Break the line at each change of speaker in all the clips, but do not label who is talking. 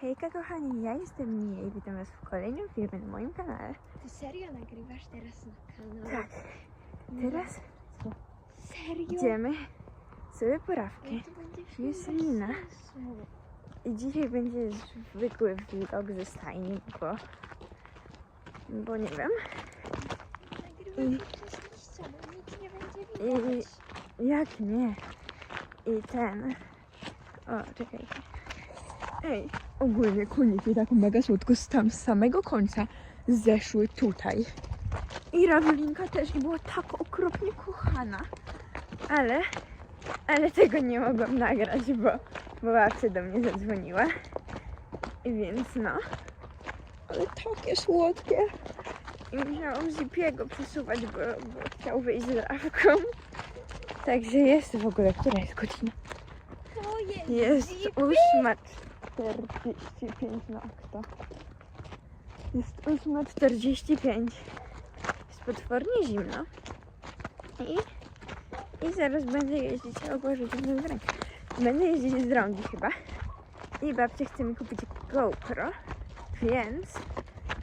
Hejka kochani, ja jestem Mija i witam was w kolejnym filmie na moim kanale.
Ty serio nagrywasz teraz na kanał?
Tak, teraz
Serio?
idziemy sobie porawkę.
Będzie
Jest
sensu.
I dzisiaj będzie zwykły vlog ze stajni, bo, bo nie wiem. I-
widać.
Jak nie? I ten. O, czekajcie. Ej, ogólnie koniki taką mega słodkość tam z samego końca zeszły tutaj. I Rawelinka też i była tak okropnie kochana. Ale, ale tego nie mogłam nagrać, bo, bo babcia do mnie zadzwoniła. Więc no. Ale takie słodkie. I musiałam Zipiego przesuwać, bo, bo chciał wyjść z lawką. Także jest w ogóle, która jest godzina?
Jest ósma
45 na akta. Jest 8.45. Jest potwornie zimno. I, I zaraz będę jeździć, o Boże, w rękę. Będę jeździć z drągi chyba. I babcia chce mi kupić GoPro, więc,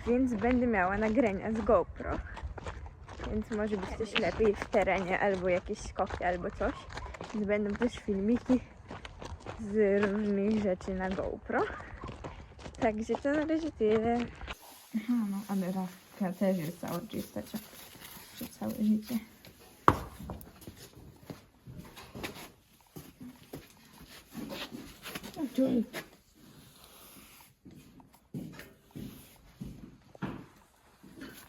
więc będę miała nagrania z GoPro. Więc może być coś lepiej w terenie, albo jakieś skoki, albo coś. Więc będą też filmiki z różnych rzeczy na GoPro. Także to na razie tyle. Aha, no ale Rafka też jest cała czysta przez całe życie. Ojej.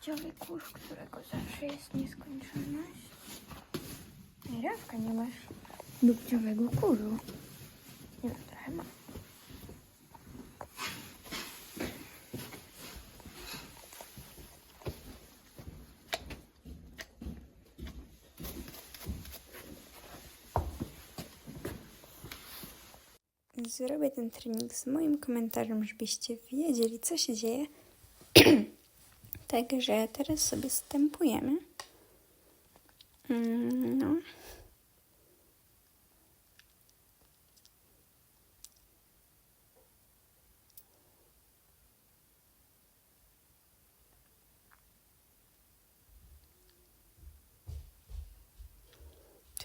Dziowy kurz, którego zawsze jest nieskończoność. Rafka nie masz lubciowego kurzu. Zrobię ten trening z moim komentarzem, żebyście wiedzieli, co się dzieje. Także teraz sobie stępujemy. Mm, No.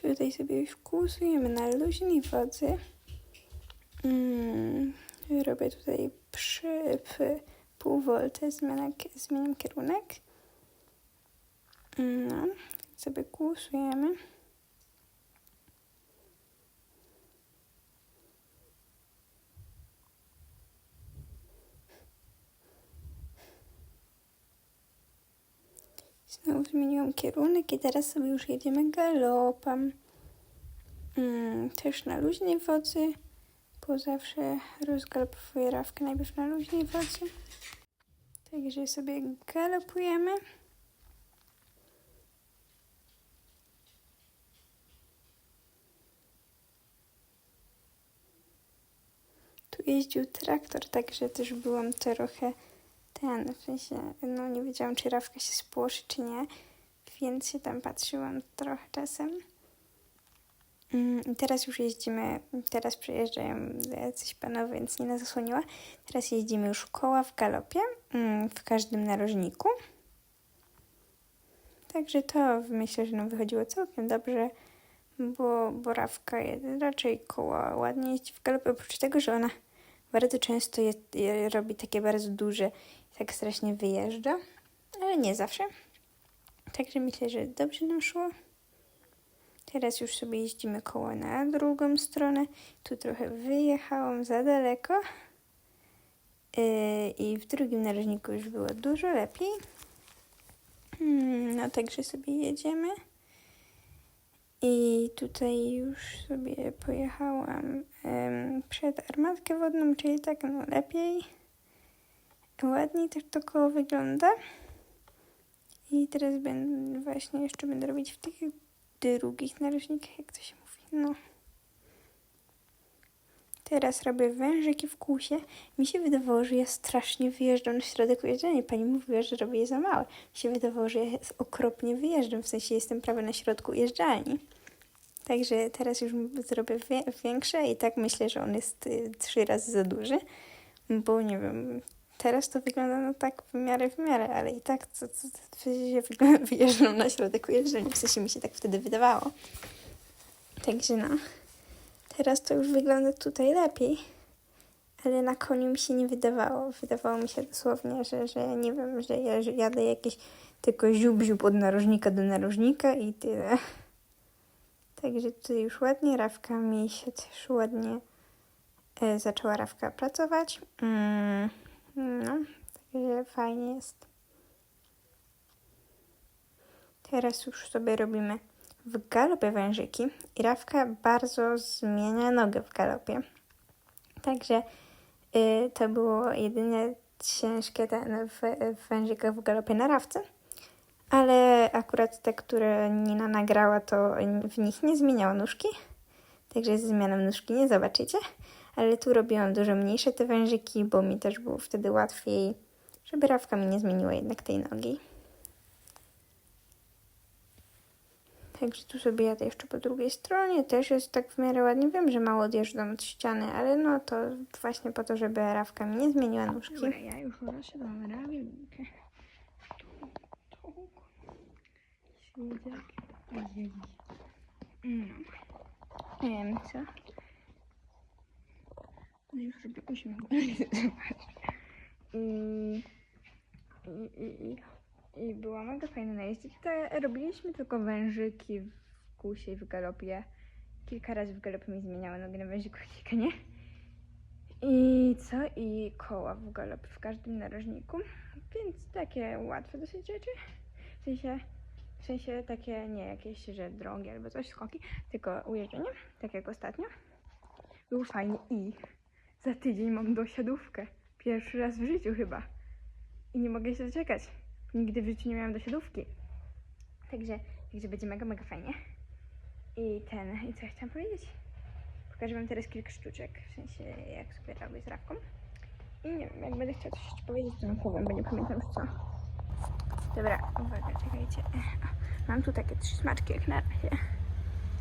Tutaj sobie już kłusujemy na luźnej wodzy. Mm, robię tutaj przy, przy pół volta, zmiana, zmieniam kierunek. No, więc sobie kłusujemy. Znowu zmieniłam kierunek i teraz sobie już jedziemy galopem. Mm, też na luźnej wodzy, bo zawsze rozgalopowuję rawkę najpierw na luźnej wodzy. Także sobie galopujemy. Tu jeździł traktor, także też byłam trochę ten, w sensie, no nie wiedziałam, czy rawka się spłoszy, czy nie, więc się tam patrzyłam trochę czasem. Mm, Teraz już jeździmy, teraz przyjeżdżają jacyś panowie, więc nie zasłoniła. Teraz jeździmy już koła w galopie, mm, w każdym narożniku. Także to myślę, że nam wychodziło całkiem dobrze, bo borawka raczej koła ładnie jeździ w galopie, oprócz tego, że ona bardzo często je, je, robi takie bardzo duże tak strasznie wyjeżdża, ale nie zawsze. Także myślę, że dobrze nam szło. Teraz już sobie jeździmy koło na drugą stronę. Tu trochę wyjechałam za daleko. Yy, I w drugim narożniku już było dużo lepiej. Mm, No także sobie jedziemy. I tutaj już sobie pojechałam przed armatkę wodną, czyli tak no lepiej. Ładniej też to koło wygląda. I teraz będę właśnie jeszcze będę robić w tych drugich narożnikach, jak to się mówi. No. Teraz robię wężyki w kłusie. Mi się wydawało, że ja strasznie wyjeżdżam na środek ujeżdżania. Pani mówiła, że robię je za małe. Mi się wydawało, że ja okropnie wyjeżdżam, w sensie jestem prawie na środku ujeżdżalni. Także teraz już zrobię większe i tak myślę, że on jest y, trzy razy za duży. bo nie wiem, teraz to wygląda no tak w miarę w miarę, ale i tak co, co, co wyjeżdżam na środek ujeżdżania, w sensie mi się tak wtedy wydawało. Także no, teraz to już wygląda tutaj lepiej, ale na koniu mi się nie wydawało. Wydawało mi się dosłownie, że, że nie wiem, że ja że jadę jakieś tylko ziub-ziub od narożnika do narożnika i tyle. Także tutaj już ładnie Rawka mi się też ładnie e, zaczęła Rawka pracować. Mm, no, także fajnie jest. Teraz już sobie robimy w galopie wężyki i Rawka bardzo zmienia nogę w galopie. Także y, to było jedynie ciężkie ten w, w wężykach w galopie na Rawce. Ale akurat te, które Nina nagrała, to w nich nie zmieniała nóżki. Także z zmianą nóżki nie zobaczycie. Ale tu robiłam dużo mniejsze te wężyki, bo mi też było wtedy łatwiej, żeby Rawka mi nie zmieniła jednak tej nogi. Także tu sobie jadę jeszcze po drugiej stronie. Też jest tak w miarę ładnie. Wiem, że mało odjeżdżam od ściany, ale no to właśnie po to, żeby Rawka mi nie zmieniła nóżki. Dobra, ja już rozsiadłam Rawinkę. Świdziak. No. Nie wiem co. No już robię uśmiech. I, i, i, i, I była mega fajna na jeździe. Te, robiliśmy tylko wężyki w kusie i w galopie. Kilka razy w galopie mi zmieniały nogi na wężyku, kilka nie. I co? I koła w galopie w każdym narożniku. Więc takie łatwe dosyć rzeczy. W sensie, w sensie takie nie jakieś, że drogi albo coś, skoki, tylko ujeżdżenie, tak jak ostatnio. Był fajny i za tydzień mam dosiadówkę. Pierwszy raz w życiu chyba. I nie mogę się doczekać. Nigdy w życiu nie miałam dosiadówki. Także, także będzie mega, mega fajnie. I ten, i co ja chciałam powiedzieć? Pokażę wam teraz kilka sztuczek, w sensie jak sobie robię z rawką. I nie wiem, jak będę chciała coś jeszcze powiedzieć, to powiem, bo nie pamiętam co. Dobra, uwaga, czekajcie. Mam tu takie trzy smaczki jak na razie.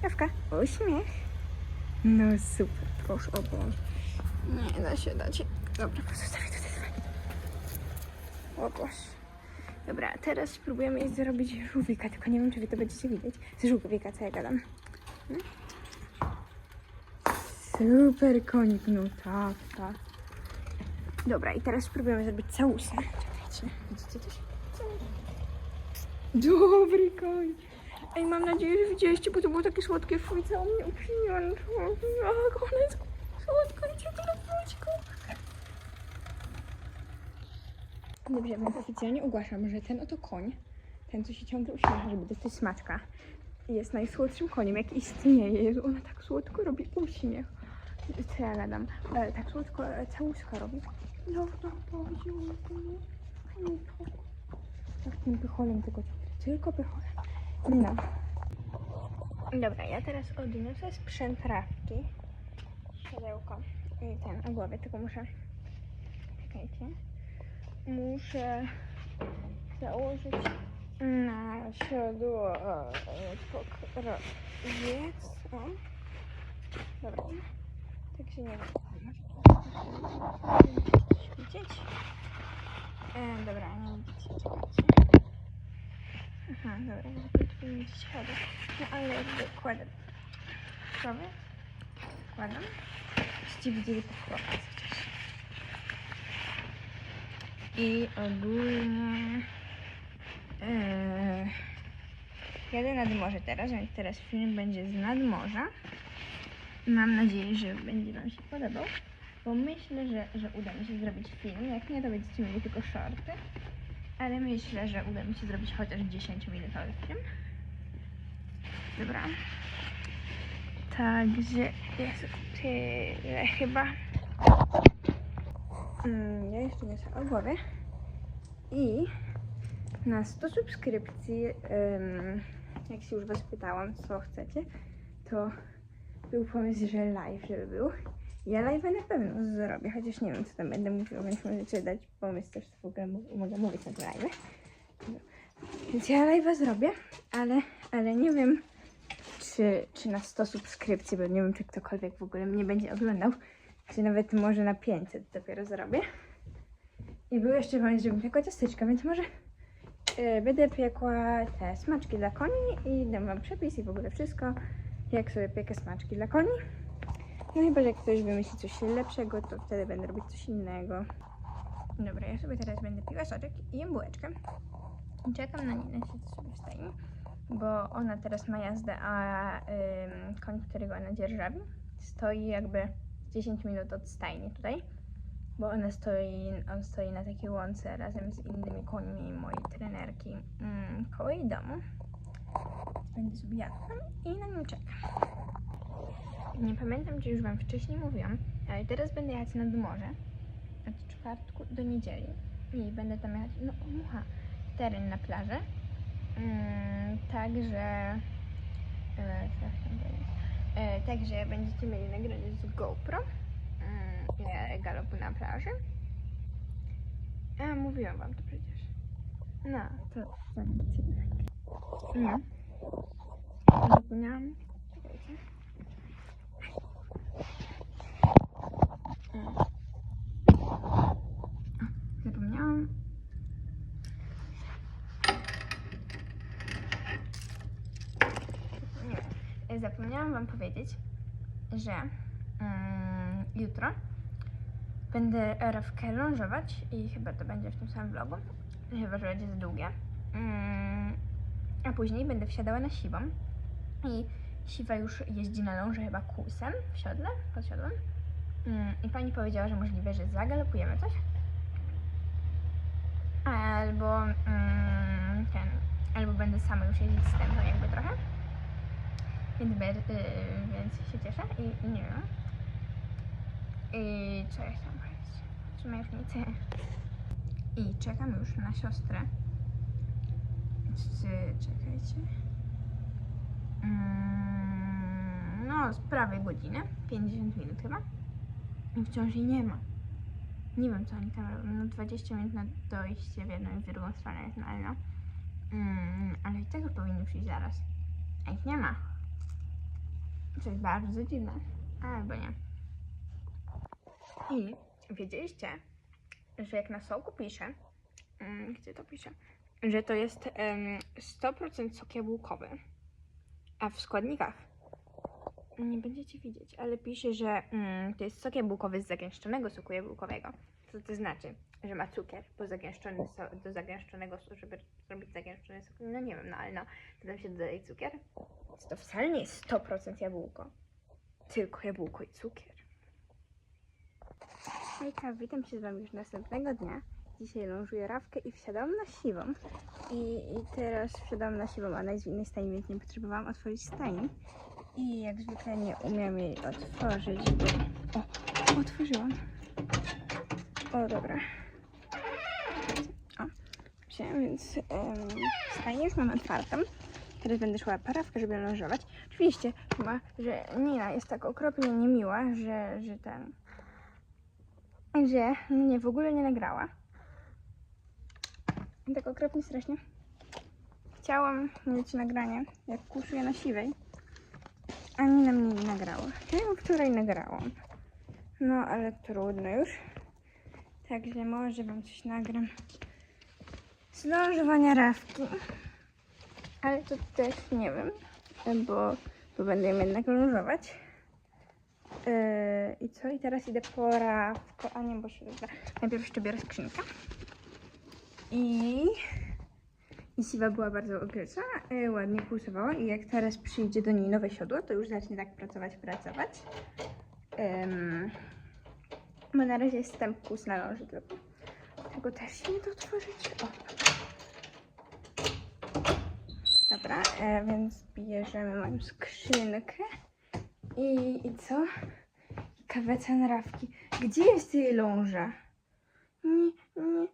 Rawka, uśmiech. No super, proszę o. Nie da się dać. Dobra, pozostawię tutaj dzwonić. O Boże. Dobra, teraz spróbujemy zrobić żółwika, tylko nie wiem, czy wy to będziecie widzieć. Z żółwika, co ja gadam. Hmm? Super konik, no tak, tak. Dobra, i teraz spróbujemy zrobić całusę. Czekajcie, widzicie coś? Dobry koń. Ej, mam nadzieję, że widzieliście, bo to było takie słodkie. Fuj, co mnie uprzemiło. Jak ona jest słodka i. Dobrze, więc oficjalnie ogłaszam, że ten oto koń, ten co się ciągle uśmiecha, żeby dostać smaczka, jest najsłodszym koniem, jaki istnieje. Jezu, ona tak słodko robi uśmiech. Co ja gadam? E, tak słodko e, całuska robi. No, no? No. Tak tym pycholem tylko, tylko pycholem. No. Dobra, ja teraz odniosę sprzęt rawki. Siodełko i ten o głowie, tylko muszę... Czekajcie. Muszę założyć na siodło pokrowiec. O. Dobra. Tak się nie da. Widzieć? E, dobra, nie widzicie, czekajcie. Aha, dobra, tu nie widzieć chodu. No ale jakby kładę krowy. Kładam. Żebyście widzieli pokrowiec chociaż. I ogólnie e, jadę nad morze teraz, więc teraz film będzie z nadmorza. I mam nadzieję, że będzie Wam się podobał, bo myślę, że, że uda mi się zrobić film. Jak nie, to będziecie mieli tylko shorty, ale myślę, że uda mi się zrobić chociaż 10-minutowy film. Dobra. Także jest tyle chyba. Mm, ja jeszcze nie o głowie. I na 100 subskrypcji, jak się już Was pytałam, co chcecie, to był pomysł, że live, żeby był. Ja live na pewno zrobię, chociaż nie wiem, co tam będę mówiła, więc możecie dać pomysł też, co w ogóle mo- mogę mówić na live. Więc ja live'a zrobię, ale, ale nie wiem, czy, czy na 100 subskrypcji, bo nie wiem, czy ktokolwiek w ogóle mnie będzie oglądał. Czy nawet może na 500 dopiero zarobię. I był jeszcze pomysł, żebym piekła ciasteczka, więc może yy, będę piekła te smaczki dla koni i dam wam przepis i w ogóle wszystko, jak sobie piekę smaczki dla koni. No chyba, że ktoś wymyśli coś lepszego, to wtedy będę robić coś innego. Dobra, ja sobie teraz będę piła soczek i jem bułeczkę. I czekam na Ninę, siedzę sobie w stajni, bo ona teraz ma jazdę, a ym, koń, którego ona dzierżawi, stoi jakby 10 minut od stajni tutaj, bo ona stoi, on stoi na takiej łące razem z innymi końmi mojej trenerki ym, koło jej domu. Będę sobie jadła i na nim czekam. Nie pamiętam, czy już Wam wcześniej mówiłam, ale teraz będę jechać nad morze od czwartku do niedzieli i będę tam jechać, no mucha, teren na plażę. Mm, także, e, co chciałam powiedzieć? E, także będziecie mieli nagranie z GoPro e, galopu na plaży. A, mówiłam Wam to przecież. No, to zobaczycie. No. Zapomniałam. Czekajcie. Mm. Zapomniałam. Nie. Zapomniałam Wam powiedzieć, że mm, jutro będę rafkę lążować i chyba to będzie w tym samym vlogu, chyba że będzie za długie. Mm, a później będę wsiadała na siwą i siwa już jeździ na ląże chyba kłusem w siodle, pod siodłem. Mm, I pani powiedziała, że możliwe, że zagalopujemy coś. Albo ten, albo będę sama już jeździć z tempem jakby trochę. Więc, be- y, więc się cieszę i, i nie wiem. I co ja chciałam powiedzieć? W nic. I czekam już na siostrę. Z, czekajcie. Mm, no, z prawie godziny. 50 minut chyba. I wciąż jej nie ma. Nie wiem, co oni tam robią. No 20 minut na dojście w jedną i w drugą stronę jest realno. Mm, ale i tego powinni przyjść zaraz. A ich nie ma. Co jest bardzo dziwne. Albo nie. I wiedzieliście, że jak na sołku pisze, mm, gdzie to pisze, że to jest em, 100% sok jabłkowy, a w składnikach nie będziecie widzieć, ale pisze, że mm, to jest sok jabłkowy z zagęszczonego soku jabłkowego. Co to znaczy? Że ma cukier, bo zagęszczony so, do zagęszczonego żeby zrobić zagęszczony sok, no nie wiem, no ale no, to tam się dodaje cukier. To wcale nie jest 100% jabłko, tylko jabłko i cukier. Hejka, witam się z Wami już następnego dnia. Dzisiaj lążuję rawkę i wsiadam na siwą. I, I teraz wsiadam na siwą, a w innej stajni, więc nie potrzebowałam otworzyć stajni. I jak zwykle nie umiem jej otworzyć, bo... O, otworzyłam. O, dobra. O, wziąłem, więc um, stajnię już mam otwartą. Teraz będę szła parawkę, żeby lążować. Oczywiście, chyba, że Nina jest tak okropnie niemiła, że, że ten... Że mnie w ogóle nie nagrała. Tak okropnie strasznie. Chciałam mieć nagranie, jak kuszuję na siwej. A Nina mnie nie nagrała. Ja ją wczoraj nagrałam. No, ale trudno już. Także może wam coś nagram. Z lążowania rawki. Ale to też nie wiem, bo, bo będę ją jednak lążować. Yy, I co? I teraz idę po rawkę. A nie, bo się dobra. Najpierw jeszcze biorę skrzynkę. I... I siwa była bardzo ogryza, yy, ładnie pulsowała i jak teraz przyjdzie do niej nowe siodło, to już zacznie tak pracować, pracować. Ym, bo na razie jest tam kus na loży tylko. Tego też się nie da otworzyć. O. Dobra, e, więc bierzemy moją skrzynkę. I, i co? Kawece narawki. Gdzie jest jej ląża? Nie, nie,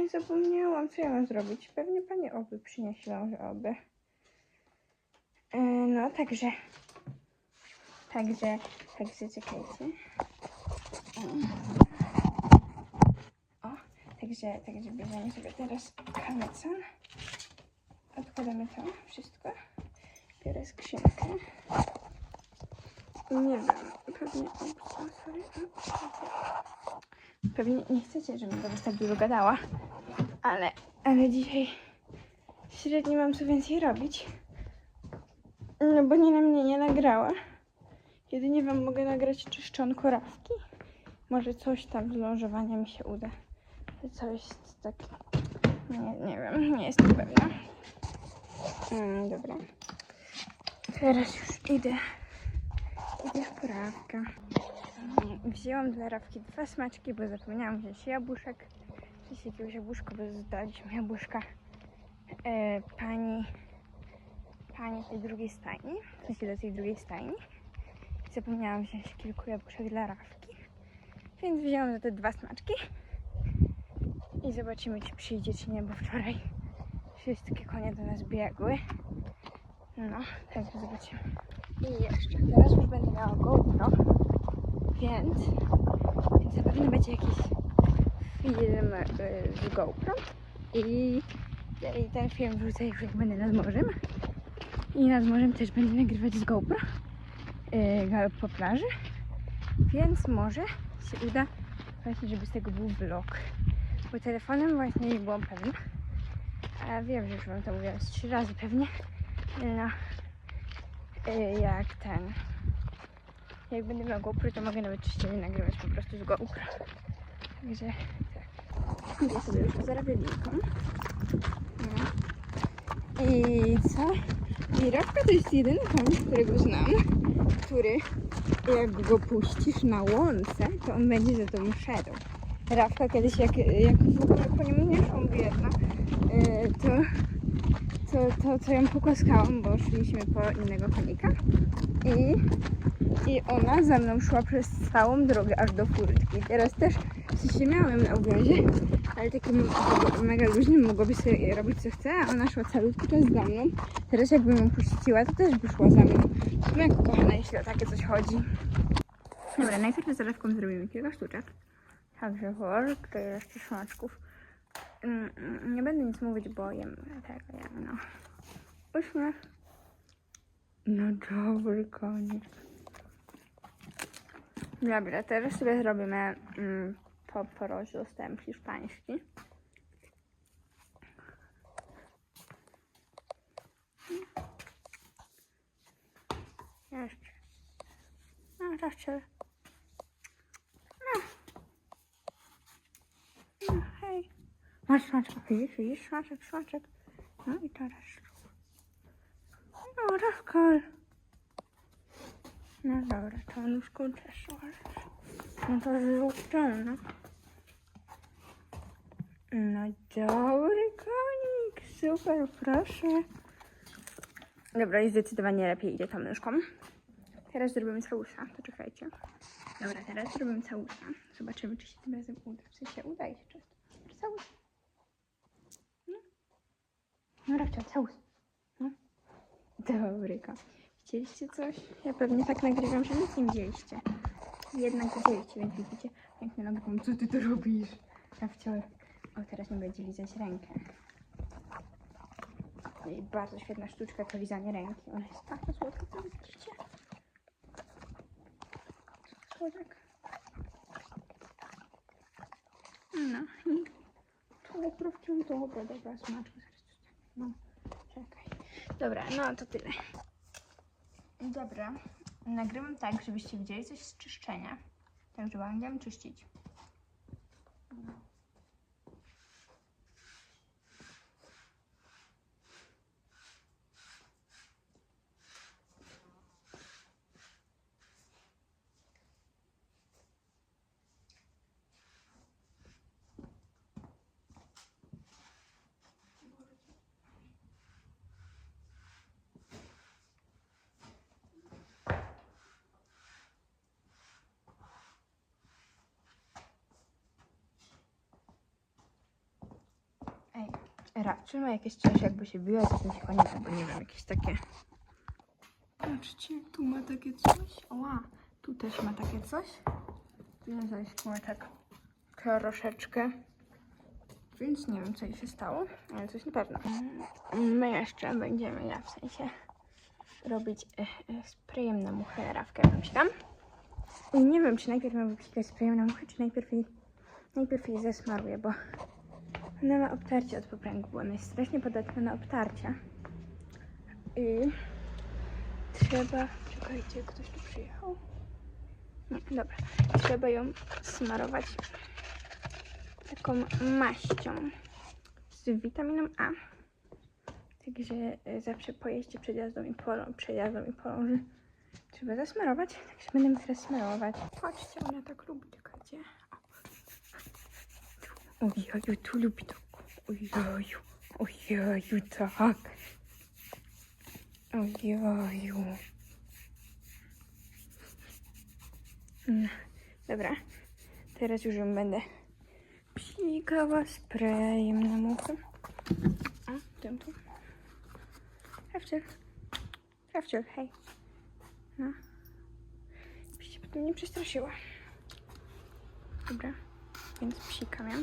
nie, zapomniałam. Co ja mam zrobić? Pewnie pani oby przyniesie lążę oby. E, no, także... Także, także czekajcie. O, także, także bierzemy sobie teraz kamecan. Odkładamy to wszystko. Biorę skrzynkę. Nie wiem, pewnie... Pewnie nie chcecie, żebym teraz tak dużo gadała, ale, ale dzisiaj średnio mam co więcej robić. No bo nie na mnie nie nagrała. Jedynie wam mogę nagrać czyszczonko rawki. Może coś tam z lążowania mi się uda. Co jest tak... Nie, nie wiem, nie jestem pewna. Mm, dobra. Teraz już idę. Idę w rawkę. Mm, Wzięłam dla rawki dwa smaczki, bo zapomniałam wziąć jabłuszek. Czyli jakiegoś jabłuszka, bo zdaliśmy jabłuszka e, pani, pani tej drugiej stajni. W sensie do tej drugiej stajni. Zapomniałam wziąć kilku jabłuszek dla rawki. Więc wzięłam za te dwa smaczki. I zobaczymy, czy przyjdzie, czy nie, bo wczoraj wszystkie konie do nas biegły. No, także zobaczymy. I jeszcze, teraz już będę miała GoPro, więc, więc zapewne będzie jakiś film y, z GoPro. I, I ten film wrzucę już jak będę nad morzem. I nad morzem też będę nagrywać z GoPro yy, galop po plaży. Więc może się uda właśnie, żeby z tego był vlog. Bo telefonem właśnie nie byłam pewna. A wiem, że już wam to mówiłam z trzy razy pewnie. No, y, jak ten. Jak będę miała GoPro, to mogę nawet częściej nagrywać po prostu z GoPro. Także tak. Idę sobie już za rabieliką. No. I co? I Rafka to jest jedyny koń, którego znam, który jak go puścisz na łące, to on będzie za tobą szedł. Rafka kiedyś, jak, jak w ogóle po nim nie biedna, yy, to, to, to, to ją pokłaskałam, bo szliśmy po innego konika i, i ona za mną szła przez całą drogę aż do furtki. Teraz też sensie miałem na uwiązie, ale takim mega luźnym mogłoby sobie robić co chce, a ona szła cały czas za mną. Teraz jakbym ją puściła, to też by szła za mną. Jak kochana, jeśli o takie coś chodzi. Dobra, najpierw z Rafką zrobimy kilka sztuczek. Także worek, to jeszcze smaczków. Mm, mm, Nie będę nic mówić, bo jem tego, jem, no. Uśmiech. No dobry konik. Dobra, teraz sobie zrobimy mm, po porozie dostałem hiszpański. Jeszcze. No, jeszcze. No. No, hej. Masz smaczek, widzisz, widzisz, smaczek. No i teraz. No, rozkol. No dobra, to nóżką też możesz. No to zrób to, no. No dobry konik, super, proszę. Dobra, i zdecydowanie lepiej idzie tą nóżką. Teraz zrobimy całusa, to czekajcie. Dobra, teraz zrobimy całusa. Zobaczymy, czy się tym razem uda. W sensie udaje się często. Całus. No, no Rafcia, całus. No. Dobry kot. Widzieliście coś? Ja pewnie tak nagrywam, że nic nie widzieliście. Jednak widzieliście, więc widzicie pięknie nagrywam. Co ty tu robisz? Rafcia. O, teraz mi będzie lizać rękę. I bardzo świetna sztuczka to lizanie ręki. Ona jest taka słodka, co widzicie? Słodek. No i to prawdziwie dobra, dobra smaczka. No, czekaj. Dobra, no to tyle. Dobra, nagrywam tak, żebyście widzieli coś z czyszczenia. Także będziemy czyścić. Ej, Rafczy ma jakieś coś, jakby się biła z jakimś koniem, albo nie wiem, jakieś takie... Patrzcie, tu ma takie coś. Oła, tu też ma takie coś. Ma tak troszeczkę. Więc nie wiem, co jej się stało, ale coś na pewno. Mm, My jeszcze będziemy, ja w sensie, robić e, e, sprayem na muchę rawkę, myślę. I nie wiem, czy najpierw mam wypsikać sprayem na muchę, czy najpierw jej, najpierw jej zasmaruję, bo ona ma obtarcie od popręgu, bo ona jest strasznie podatna na obtarcia. I trzeba... Czekajcie, ktoś tu przyjechał? Nie, dobra. Trzeba ją smarować taką maścią z witaminą A. Także e, zawsze po jeździe przed jazdą i polą, przed jazdą i polą, że trzeba zasmarować. Także będę teraz smarować. Patrzcie, ona tak lubi, czekajcie. Ojeju, tu lubi to. Ojeju, ojeju, tak. Ojeju. No, dobra, teraz już ją będę psikała sprayem na muchy. A, tym tu. Krawczyk. Krawczyk, hej. No. Się potem nie przestraszyła. Dobra, więc psikam ją.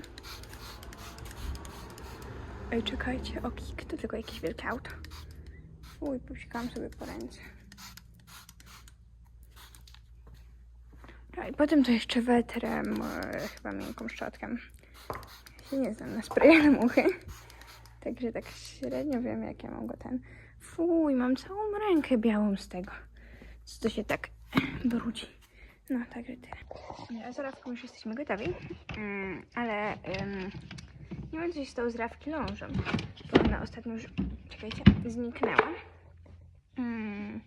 Ej, czekajcie, o kik, to tylko jakieś wielkie auto. Uj, popsikałam sobie po ręce. I potem to jeszcze wetrem, e, chyba miękką szczotką. Ja się nie znam na sprayu na muchy. Także tak średnio wiem, jak ja mam go ten. Fuj, mam całą rękę białą z tego. Co to się tak brudzi. No, także tyle. Ja z Rawką już jesteśmy gotowi. Mm, ale nie wiem, co się stało z Rawki lążą. Bo ona ostatnio już, czekajcie, zniknęła. Mm,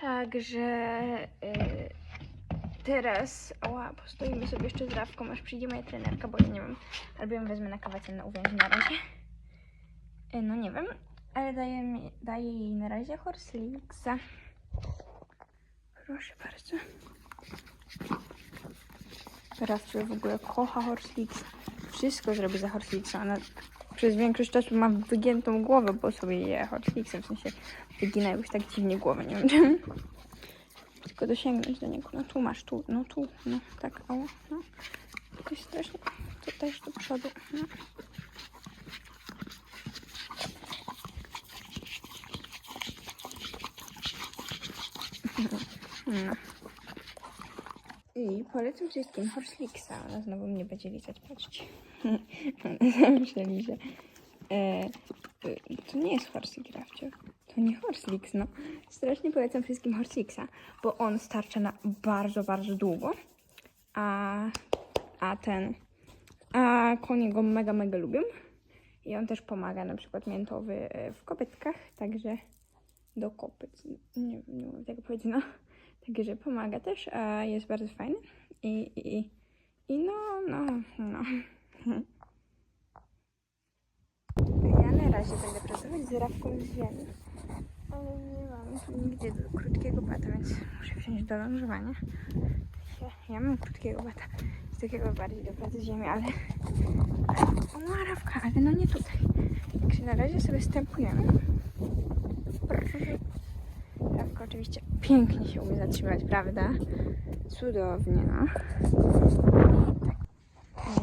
także y, teraz, oła, postoimy sobie jeszcze z Rawką, aż przyjdzie moja trenerka, bo ja nie wiem, albo ją wezmę na kawacę na uwięzi na razie. Y, no nie wiem, ale daję, daję jej na razie Horslixa. Proszę bardzo. Teraz w ogóle kocha Horslixa. Wszystko zrobi za Horslixa. Ona przez większość czasu ma wygiętą głowę, bo sobie je Horslixa. W sensie wygina jakoś tak dziwnie głowę, nie wiem czemu. Tylko dosięgnąć do niego. No tu masz, tu, no tu, no tak, o, no. Jakoś strasznie. To też do przodu, no. No. I polecam wszystkim Horslixa. Ona znowu mnie będzie lizać, patrzcie. Ona liże. E, e, to nie jest Horslik, Rafcio. To nie Horslix, no. Strasznie polecam wszystkim Horslixa, bo on starcza na bardzo, bardzo długo. A, a ten... A konie go mega, mega lubią. I on też pomaga, na przykład miętowy e, w kopytkach, także do kopyt. Nie wiem, nie mogę tego powiedzieć, no. Także pomaga też, a jest bardzo fajny. I, i, i no, no, no. Ja na razie będę pracować z rawką z ziemi. Ale nie mam nigdzie do krótkiego bata, więc muszę wziąć do lążowania. Ja mam krótkiego bata, z takiego bardziej do pracy z ziemi, ale... O, ma rawka, ale no nie tutaj. Także na razie sobie stępujemy. Rawka oczywiście pięknie się umie zatrzymać, prawda? Cudownie, no.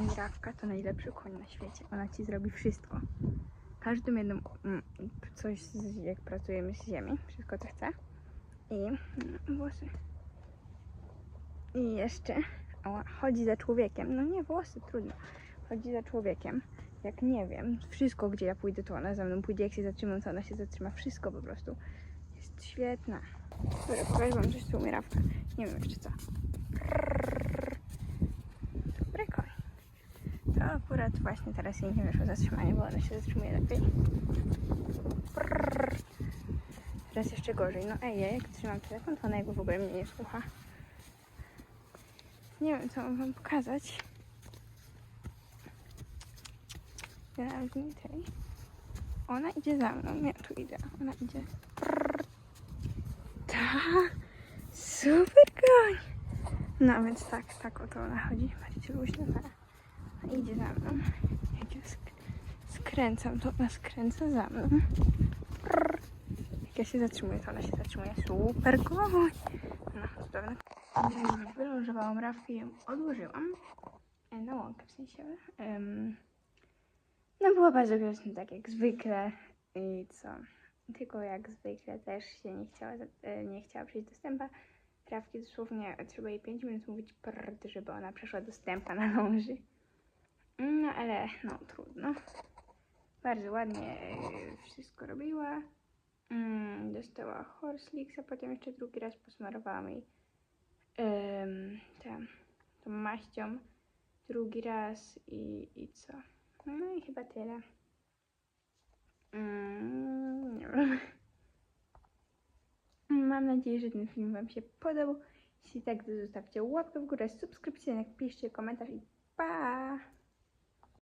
I tak. Rawka to najlepszy koń na świecie. Ona ci zrobi wszystko. Każdym jednym mm, coś, z, jak pracujemy z ziemi, wszystko co chce. I no, włosy. I jeszcze o, chodzi za człowiekiem. No nie włosy, trudno. Chodzi za człowiekiem. Jak nie wiem, wszystko gdzie ja pójdę, to ona za mną pójdzie. Jak się zatrzymam, to ona się zatrzyma. Wszystko po prostu. Świetna. Dobra, pokażę wam coś, co umie Rawka. Nie wiem jeszcze co. Dobry koń. To akurat właśnie teraz jej nie wyszło zatrzymanie, bo ona się zatrzymuje lepiej. Teraz jeszcze gorzej. No ej, ja jak trzymam telefon, to ona jakby w ogóle mnie nie słucha. Nie wiem, co mam wam pokazać. Realnie tej. Ona idzie za mną. Nie, tu idę. Ona idzie. Super koń. No więc tak, tak oto ona chodzi. Patrzcie, luźno. Ona idzie za mną. Jak ja sk skręcam, to ona skręca za mną. Jak ja się zatrzymuję, to ona się zatrzymuje. Super koń. No, cudowne. Wylążowałam rawkę i ją odłożyłam. E, Na łąkę w sensie. Em, no była bardzo grzeczna, tak jak zwykle. I co? Tylko jak zwykle też się nie chciała, e, nie chciała przyjść do stępa. trawki dosłownie trzeba jej 5 minut mówić prd, żeby ona przeszła do stępa na ląży. No ale no trudno. Bardzo ładnie e, wszystko robiła. Mm, dostała Horslicks, a potem jeszcze drugi raz posmarowałam jej um, tam, tą maścią. Drugi raz i, i co? No i chyba tyle. Mm, nie wiem. Mam nadzieję, że ten film Wam się podobał. Jeśli tak, to zostawcie łapkę w górę, subskrypcję, napiszcie komentarz i pa!